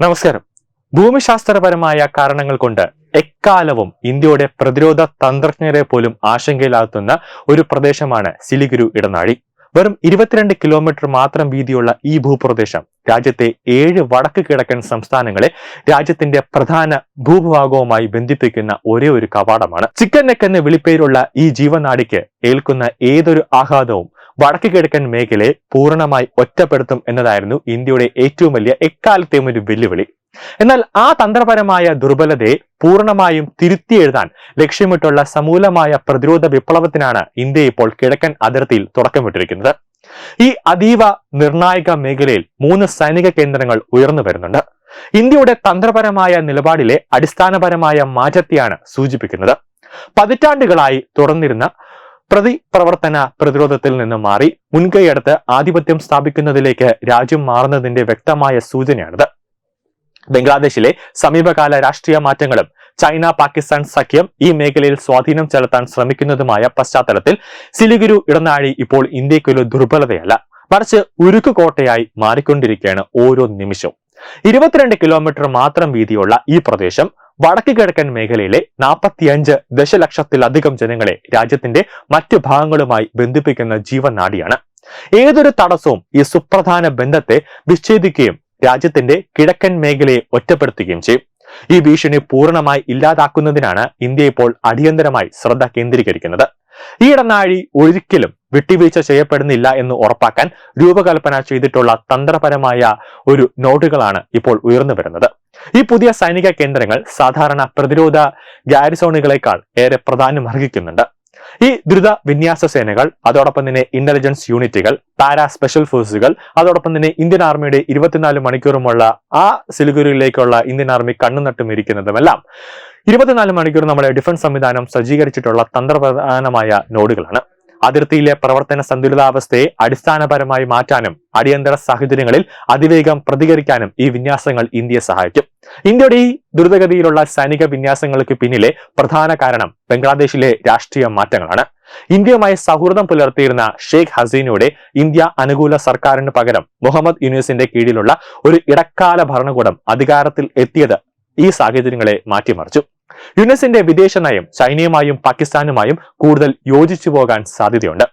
നമസ്കാരം. ഭൂമിശാസ്ത്രപരമായ കാരണങ്ങൾ കൊണ്ട് എക്കാലവും ഇന്ത്യയുടെ പ്രതിരോധ തന്ത്രജ്ഞരെ പോലും ആശങ്കയിലാകുന്ന ഒരു പ്രദേശമാണ് സിലിഗുരു ഇടനാഴി. വെറും ഇരുപത്തിരണ്ട് കിലോമീറ്റർ മാത്രം വീതിയുള്ള ഈ ഭൂപ്രദേശം രാജ്യത്തെ ഏഴ് വടക്ക് കിഴക്കൻ സംസ്ഥാനങ്ങളെ രാജ്യത്തിന്റെ പ്രധാന ഭൂഭാഗവുമായി ബന്ധിപ്പിക്കുന്ന ഒരേ ഒരു കവാടമാണ്. ചിക്കൻ നെക്ക് എന്ന വിളിപ്പേരുള്ള ഈ ജീവനാടിക്ക് ഏൽക്കുന്ന ഏതൊരു ആഘാതവും വടക്ക് കിഴക്കൻ മേഖലയെ പൂർണമായി ഒറ്റപ്പെടുത്തും എന്നതായിരുന്നു ഇന്ത്യയുടെ ഏറ്റവും വലിയ എക്കാലത്തെയും ഒരു വെല്ലുവിളി. എന്നാൽ ആ തന്ത്രപരമായ ദുർബലതയെ പൂർണമായും തിരുത്തി എഴുതാൻ ലക്ഷ്യമിട്ടുള്ള സമൂലമായ പ്രതിരോധ വിപ്ലവത്തിനാണ് ഇന്ത്യ ഇപ്പോൾ കിഴക്കൻ അതിർത്തിയിൽ തുടക്കമിട്ടിരിക്കുന്നത്. ഈ അതീവ നിർണായക മേഖലയിൽ മൂന്ന് സൈനിക കേന്ദ്രങ്ങൾ ഉയർന്നു വരുന്നുണ്ട്. ഇന്ത്യയുടെ തന്ത്രപരമായ നിലപാടിലെ അടിസ്ഥാനപരമായ മാറ്റത്തെയാണ് സൂചിപ്പിക്കുന്നത്. പതിറ്റാണ്ടുകളായി തുറന്നിരുന്ന പ്രതിപ്രവർത്തന പ്രതിരോധത്തിൽ നിന്ന് മാറി മുൻകൈയെടുത്ത് ആധിപത്യം സ്ഥാപിക്കുന്നതിലേക്ക് രാജ്യം മാറുന്നതിന്റെ വ്യക്തമായ സൂചനയാണിത്. ബംഗ്ലാദേശിലെ സമീപകാല രാഷ്ട്രീയ മാറ്റങ്ങളും ചൈന പാകിസ്ഥാൻ സഖ്യം ഈ മേഖലയിൽ സ്വാധീനം ചെലുത്താൻ ശ്രമിക്കുന്നതുമായ പശ്ചാത്തലത്തിൽ സിലിഗുരു ഇടനാഴി ഇപ്പോൾ ഇന്ത്യക്കൊരു ദുർബലതയല്ല. മറിച്ച് ഉരുക്കു കോട്ടയായി മാറിക്കൊണ്ടിരിക്കുകയാണ് ഓരോ നിമിഷവും. ഇരുപത്തിരണ്ട് കിലോമീറ്റർ മാത്രം വീതിയുള്ള ഈ പ്രദേശം വടക്ക് കിഴക്കൻ മേഖലയിലെ നാൽപ്പത്തിയഞ്ച് ദശലക്ഷത്തിലധികം ജനങ്ങളെ രാജ്യത്തിന്റെ മറ്റു ഭാഗങ്ങളുമായി ബന്ധിപ്പിക്കുന്ന ജീവൻ നാടിയാണ് ഏതൊരു തടസ്സവും ഈ സുപ്രധാന ബന്ധത്തെ വിച്ഛേദിക്കുകയും രാജ്യത്തിന്റെ കിഴക്കൻ മേഖലയെ ഒറ്റപ്പെടുത്തുകയും ചെയ്യും. ഈ ഭീഷണി പൂർണമായി ഇല്ലാതാക്കുന്നതിനാണ് ഇന്ത്യ ഇപ്പോൾ അടിയന്തരമായി ശ്രദ്ധ കേന്ദ്രീകരിക്കുന്നത്. ഈ ഇടനാഴി ഒരിക്കലും വിട്ടുവീഴ്ച ചെയ്യപ്പെടുന്നില്ല എന്ന് ഉറപ്പാക്കാൻ രൂപകൽപ്പന ചെയ്തിട്ടുള്ള തന്ത്രപരമായ ഒരു നോട്ടുകളാണ് ഇപ്പോൾ ഉയർന്നു വരുന്നത്. ഈ പുതിയ സൈനിക കേന്ദ്രങ്ങൾ സാധാരണ പ്രതിരോധ ഗാരിസോണുകളെക്കാൾ ഏറെ പ്രാധാന്യം അർഹിക്കുന്നുണ്ട്. ഈ ദ്രുത വിന്യാസ സേനകൾ അതോടൊപ്പം തന്നെ ഇന്റലിജൻസ് യൂണിറ്റുകൾ പാരാ സ്പെഷ്യൽ ഫോഴ്സുകൾ അതോടൊപ്പം തന്നെ ഇന്ത്യൻ ആർമിയുടെ ഇരുപത്തിനാല് മണിക്കൂറുമുള്ള ആ സിലിഗുരിയിലേക്കുള്ള ഇന്ത്യൻ ആർമി കണ്ണുനട്ടും ഇരിക്കുന്നതുമെല്ലാം ഇരുപത്തിനാല് മണിക്കൂർ നമ്മുടെ ഡിഫൻസ് സംവിധാനം സജ്ജീകരിച്ചിട്ടുള്ള തന്ത്രപ്രധാനമായ നോഡുകളാണ്. അതിർത്തിയിലെ പ്രവർത്തന സന്തുലിതാവസ്ഥയെ അടിസ്ഥാനപരമായി മാറ്റാനും അടിയന്തര സാഹചര്യങ്ങളിൽ അതിവേഗം പ്രതികരിക്കാനും ഈ വിന്യാസങ്ങൾ ഇന്ത്യയെ സഹായിക്കും. ഇന്ത്യയുടെ ഈ ദ്രുതഗതിയിലുള്ള സൈനിക വിന്യാസങ്ങൾക്ക് പിന്നിലെ പ്രധാന കാരണം ബംഗ്ലാദേശിലെ രാഷ്ട്രീയ മാറ്റങ്ങളാണ്. ഇന്ത്യയുമായി സൗഹൃദം പുലർത്തിയിരുന്ന ഷെയ്ഖ് ഹസീനയുടെ ഇന്ത്യ അനുകൂല സർക്കാരിന് പകരം മുഹമ്മദ് യൂനിസിന്റെ കീഴിലുള്ള ഒരു ഇടക്കാല ഭരണകൂടം അധികാരത്തിൽ എത്തിയത് ഈ സാഹചര്യങ്ങളെ മാറ്റിമറിച്ചു. യുനെസിന്റെ വിദേശ നയം ചൈനയുമായും പാകിസ്ഥാനുമായും കൂടുതൽ യോജിച്ചു പോകാൻ സാധ്യതയുണ്ട്.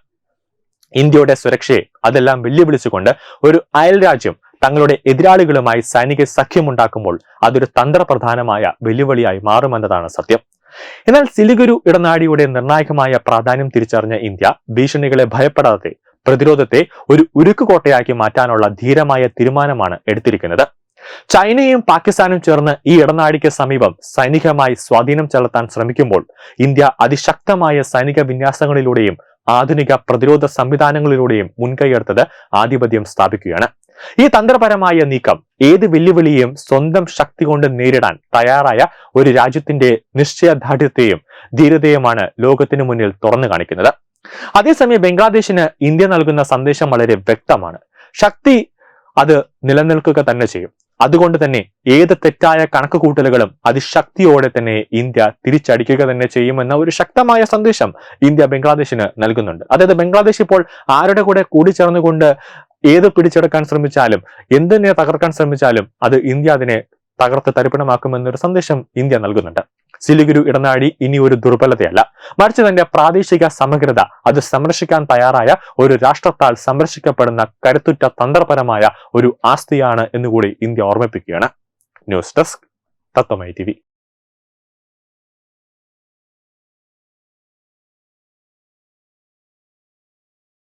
ഇന്ത്യയുടെ സുരക്ഷയെ അതെല്ലാം വെല്ലുവിളിച്ചുകൊണ്ട് ഒരു അയൽ രാജ്യം തങ്ങളുടെ എതിരാളികളുമായി സൈനിക സഖ്യമുണ്ടാക്കുമ്പോൾ അതൊരു തന്ത്രപ്രധാനമായ വെല്ലുവിളിയായി മാറുമെന്നതാണ് സത്യം. എന്നാൽ സിലിഗുരു ഇടനാഴിയുടെ നിർണായകമായ പ്രാധാന്യം തിരിച്ചറിഞ്ഞ ഇന്ത്യ ഭീഷണികളെ ഭയപ്പെടാതെ പ്രതിരോധത്തെ ഒരു ഉരുക്കുകോട്ടയാക്കി മാറ്റാനുള്ള ധീരമായ തീരുമാനമാണ് എടുത്തിരിക്കുന്നത്. ചൈനയും പാകിസ്ഥാനും ചേർന്ന് ഈ ഇടനാഴിക്ക് സമീപം സൈനികമായി സ്വാധീനം ചെലുത്താൻ ശ്രമിക്കുമ്പോൾ ഇന്ത്യ അതിശക്തമായ സൈനിക വിന്യാസങ്ങളിലൂടെയും ആധുനിക പ്രതിരോധ സംവിധാനങ്ങളിലൂടെയും മുൻകൈയെടുത്തത് ആധിപത്യം സ്ഥാപിക്കുകയാണ്. ഈ തന്ത്രപരമായ നീക്കം ഏത് വെല്ലുവിളിയും സ്വന്തം ശക്തി കൊണ്ട് നേരിടാൻ തയ്യാറായ ഒരു രാജ്യത്തിന്റെ നിശ്ചയദാർഢ്യത്തെയും ധീരതയുമാണ് ലോകത്തിനു മുന്നിൽ തുറന്നു കാണിക്കുന്നത്. അതേസമയം ബംഗ്ലാദേശിന് ഇന്ത്യ നൽകുന്ന സന്ദേശം വളരെ വ്യക്തമാണ്. ശക്തി അത് നിലനിൽക്കുക തന്നെ ചെയ്യും. അതുകൊണ്ട് തന്നെ ഏത് തെറ്റായ കണക്ക് കൂട്ടലുകളും അതിശക്തിയോടെ തന്നെ ഇന്ത്യ തിരിച്ചടിക്കുക തന്നെ ചെയ്യുമെന്ന ഒരു ശക്തമായ സന്ദേശം ഇന്ത്യ ബംഗ്ലാദേശിന് നൽകുന്നുണ്ട്. അതായത് ബംഗ്ലാദേശ് ഇപ്പോൾ ആരുടെ കൂടെ കൂടിച്ചേർന്നുകൊണ്ട് ഏത് പിടിച്ചെടുക്കാൻ ശ്രമിച്ചാലും എന്തിനെ തകർക്കാൻ ശ്രമിച്ചാലും അത് ഇന്ത്യ അതിനെ തകർത്ത് തരിപ്പണമാക്കുമെന്നൊരു സന്ദേശം ഇന്ത്യ നൽകുന്നുണ്ട്. സിലിഗുരു ഇടനാഴി ഇനി ഒരു ദുർബലതയല്ല. മറിച്ച് തന്റെ പ്രാദേശിക സമഗ്രത അത് സംരക്ഷിക്കാൻ തയ്യാറായ ഒരു രാഷ്ട്രത്താൽ സംരക്ഷിക്കപ്പെടുന്ന കരുത്തുറ്റ തന്ത്രപരമായ ഒരു ആസ്തിയാണ് എന്നുകൂടി ഇന്ത്യ ഓർമ്മിപ്പിക്കുകയാണ്. ന്യൂസ് ഡെസ്ക് തത്വമൈ ടി